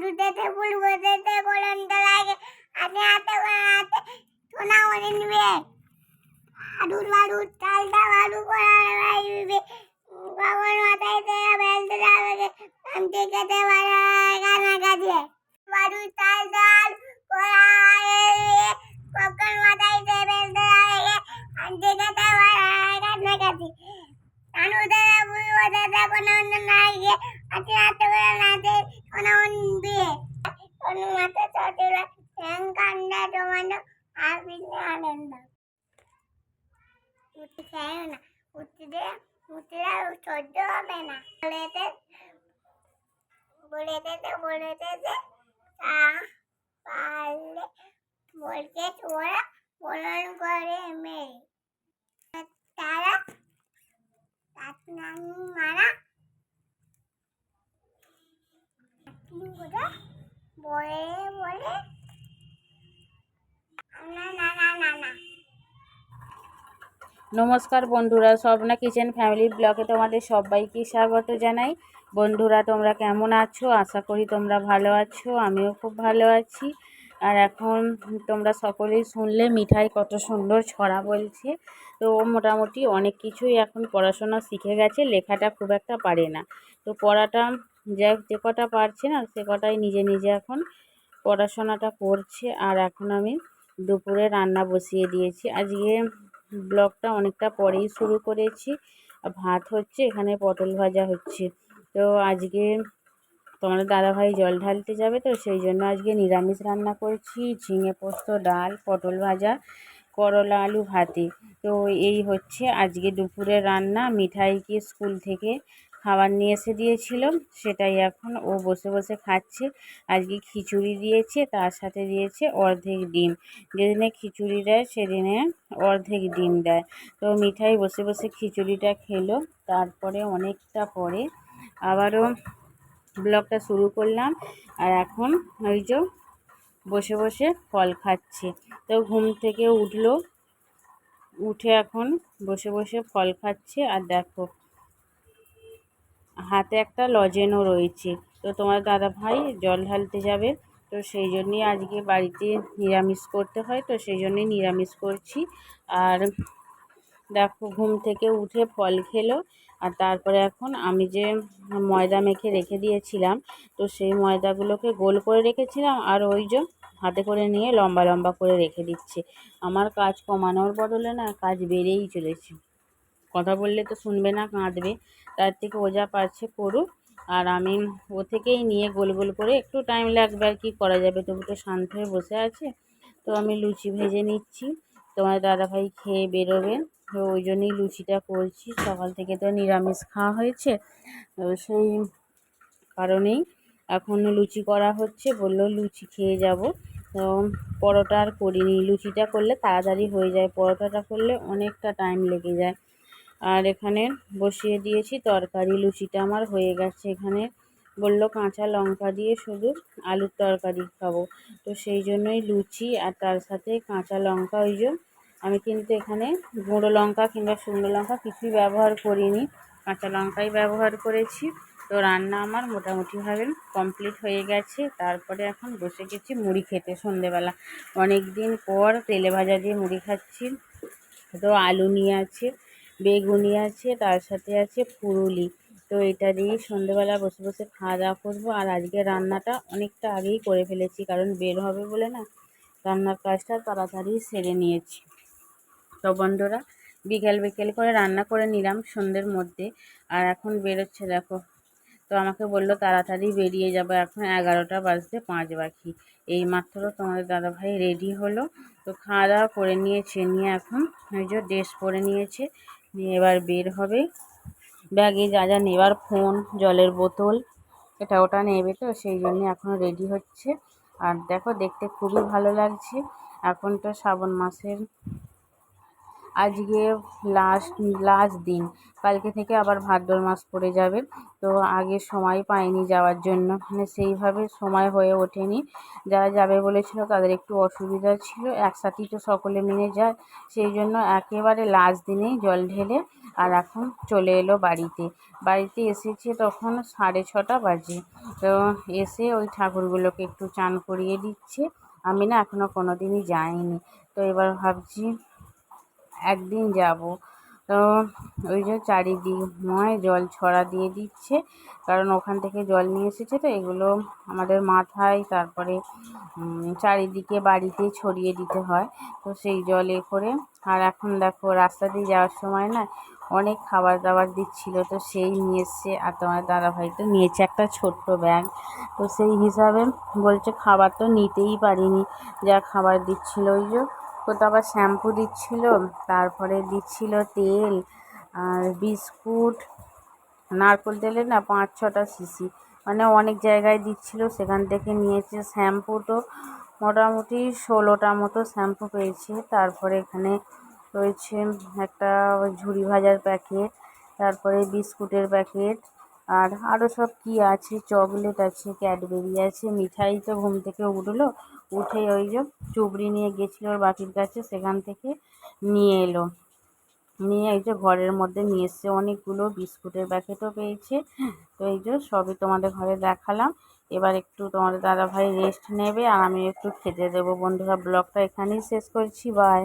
দুটাতে ফুল বসাতে কলমটা লাগে আপনি হাতে হাতে সোনা করে নেবে। আলুর বালু চালটা বালু করার লাগবে কখন মাথায় তেরা বেলতে লাগবে আমি খেতে পারা কানা কাজে বালু চাল চাল করা কখন মাথায় তে বেলতে লাগে আমি বুঝব তাদের কোনো নাইকে আজকে হাতে করে নাচে ఉంది ఉన్నత చోటుల వెంకన్న డొమను ఆనందం ఉత్తి చేయన ఉత్తిదే ఉత్తిలో చొడ్డు అమ్మేనా బుడైతే బుడైతే బుడైతే వాళ్ళే బుడికే చూడ বলে বলে? না না না না না। নমস্কার বন্ধুরা স্বপ্না কিচেন ফ্যামিলি ব্লগে তোমাদের সবাইকে স্বাগত জানাই। বন্ধুরা তোমরা কেমন আছো? আশা করি তোমরা ভালো আছো আমিও খুব ভালো আছি। আর এখন তোমরা সকলেই শুনলে মিঠাই কত সুন্দর ছড়া বলছে। তো মোটামুটি অনেক কিছুই এখন পড়াশোনা শিখে গেছে লেখাটা খুব একটা পারে না। তো পড়াটা যে যে কটা পারছে না, সে কটাই নিজে নিজে এখন পড়াশোনাটা করছে। আর এখন আমি দুপুরে রান্না বসিয়ে দিয়েছি। আজকে ব্লগটা অনেকটা পরেই শুরু করেছি। ভাত হচ্ছে, এখানে পটল ভাজা হচ্ছে। তো আজকে তোমাদের দাদাভাই জল ঢালতে যাবে তো, সেই জন্য আজকে নিরামিষ রান্না করছি। ঝিঙে পোস্ত, ডাল, পটল ভাজা, করলা, আলু ভাতে। তো এই হচ্ছে আজকে দুপুরের রান্না। মিঠাইকে স্কুল থেকে খাবার নিয়ে এসে দিয়েছিল সেটাই এখন ও বসে বসে খাচ্ছে। আজকে খিচুড়ি দিয়েছে, তার সাথে দিয়েছে অর্ধেক ডিম। যেদিনে খিচুড়ি দেয়, সেদিনে অর্ধেক ডিম দেয়। তো মিঠাই বসে বসে খিচুড়িটা খেলো, তারপরে অনেকটা পরে আবারও ব্লগটা শুরু করলাম। আর এখন ওই যে বসে বসে ফল খাচ্ছে। তো ঘুম থেকে উঠল, উঠে এখন বসে বসে ফল খাচ্ছে। আর দেখো হাতে একটা লজেনও রয়েছে। তো তোমার দাদা ভাই জল ঢালতে যাবে। তো সেই জন্যই আজকে বাড়িতে নিরামিষ করতে হয়। তো সেই জন্যই নিরামিষ করছি। আর দেখো, ঘুম থেকে উঠে ফল খেলো। আর তারপরে এখন আমি যে ময়দা মেখে রেখে দিয়েছিলাম, তো সেই ময়দাগুলোকে গোল করে রেখেছিলাম। আর ওই যে হাতে করে নিয়ে লম্বা লম্বা করে রেখে দিচ্ছে। আমার কাজ কমানোর বদলে না কাজ বেড়েই চলেছে। কথা বললে তো শুনবে না, কাঁদবে। তার থেকে ও যা পারছে করুক। আর আমি ও থেকেই নিয়ে গোল গোল করে একটু টাইম লাগবে আর কি করা যাবে। তবু তো শান্ত হয়ে বসে আছে। তো আমি লুচি ভেজে নিচ্ছি। তোমার দাদাভাই খেয়ে বেরোবে। তো ওই জন্যই লুচিটা করছি। সকাল থেকে তো নিরামিষ খাওয়া হয়েছে। সেই কারণেই এখন লুচি করা হচ্ছে। বলল লুচি খেয়ে যাব। তো পরোটা আর করিনি। লুচিটা করলে তাড়াতাড়ি হয়ে যায়। পরোটাটা করলে অনেকটা টাইম লেগে যায়। আর এখানে বসিয়ে দিয়েছি তরকারি। লুচিটা আমার হয়ে গেছে এখানে। বলল কাঁচা লঙ্কা দিয়ে শুধু আলুর তরকারি খাব। তো সেই জন্যই লুচি আর তার সাথে কাঁচা লঙ্কা ওই যে আমি কিন্তু এখানে গুঁড়ো লঙ্কা কিংবা শুকনো লঙ্কা কিছুই ব্যবহার করিনি। কাঁচা লঙ্কাই ব্যবহার করেছি। তো রান্না আমার মোটামুটিভাবে কমপ্লিট হয়ে গেছে। তারপরে এখন বসে গেছি মুড়ি খেতে সন্ধেবেলা। অনেক দিন পর তেলে ভাজা দিয়ে মুড়ি খাচ্ছি। তো আলু নিয়ে আছে। বেগুনি আছে, তার সাথে আছে ফুরুলি তো এটা দিয়েই সন্ধেবেলা বসে বসে খাওয়া দাওয়া করব। আর আজকে রান্নাটা অনেকটা আগেই করে ফেলেছি, কারণ বের হবে বলে না, রান্নার কাজটা তাড়াতাড়ি সেরে নিয়েছি। তো বন্ধুরা, বিকেল বিকেল করে রান্না করে নিলাম সন্ধ্যের মধ্যে, আর এখন বেরোচ্ছে দেখো। তো আমাকে বলল তাড়াতাড়ি বেরিয়ে যাব, এখন এগারোটা বাজতে পাঁচ বাকি। এই মাত্র তোমাদের দাদাভাই রেডি হলো। তো খাওয়া দাওয়া করে নিয়েছে, নিয়ে এখন যে ড্রেস পরে নিয়েছে। নিয়ে এবার বের হবে। ব্যাগে যা যা নেবার ফোন, জলের বোতল, এটা ওটা নেবে তো, সেই জন্যে এখনও রেডি হচ্ছে। আর দেখো, দেখতে খুবই ভালো লাগছে। এখন তো শ্রাবণ মাসের আজকে লাস্ট লাস্ট দিন। কালকে থেকে আবার ভাদ্র মাস পড়ে যাবে, তো আগে সময় পাইনি যাওয়ার জন্য। মানে সেইভাবে সময় হয়ে ওঠেনি। যারা যাবে বলেছিল তাদের একটু অসুবিধা ছিল, একসাথেই তো সকলে মিলে যায়। সেই জন্য একেবারে লাস্ট দিনেই জল ঢেলে আর এখন চলে এলো বাড়িতে। বাড়িতে এসেছে তখন সাড়ে ছটা বাজে। তো এসে ওই ঠাকুরগুলোকে একটু চান করিয়ে দিচ্ছে। আমি না এখনও কোনো দিনই যাইনি। তো এবার ভাবছি একদিন যাব। তো ওই যে চারিদিকময় জল ছড়া দিয়ে দিচ্ছে। কারণ ওখান থেকে জল নিয়ে এসেছে তো, এগুলো আমাদের মাথায়, তারপরে চারিদিকে বাড়িতে ছড়িয়ে দিতে হয়। তো সেই জলে করে, আর এখন দেখো রাস্তা দিয়ে যাওয়ার সময় না অনেক খাবার দাবার দিচ্ছিল। তো সেই নিয়ে এসছে আর তোমার দাদাভাই তো নিয়েছে একটা ছোট্ট ব্যাগ। তো সেই হিসাবে বলছে খাবার তো নিতেই পারিনি। যা খাবার দিচ্ছিল ওই যে কোথাও আবার শ্যাম্পু দিচ্ছিল, তারপরে দিচ্ছিল তেল আর বিস্কুট, নারকোল তেলের না পাঁচ ছটা শিশি মানে অনেক জায়গায় দিচ্ছিল, সেখান থেকে নিয়েছে শ্যাম্পু তো। মোটামুটি ষোলোটা মতো শ্যাম্পু পেয়েছে। তারপরে এখানে রয়েছে একটা ঝুড়ি ভাজার প্যাকেট, তারপরে বিস্কুটের প্যাকেট আর আরও সব কী আছে? চকলেট আছে, ক্যাডবেরি আছে, মিঠাই তো ঘুম থেকে উঠল। উঠে ওই যে চুবড়ি নিয়ে গেছিল ওর বাপির কাছে, সেখান থেকে নিয়ে এলো। নিয়ে এই যে ঘরের মধ্যে নিয়ে এসছে অনেকগুলো বিস্কুটের প্যাকেটও পেয়েছে। তো এই যে সবই তোমাদের ঘরে দেখালাম। এবার একটু তোমাদের দাদাভাই রেস্ট নেবে আর আমি একটু খেতে দেবো। বন্ধুরা, ব্লগটা এখানেই শেষ করছি। বাই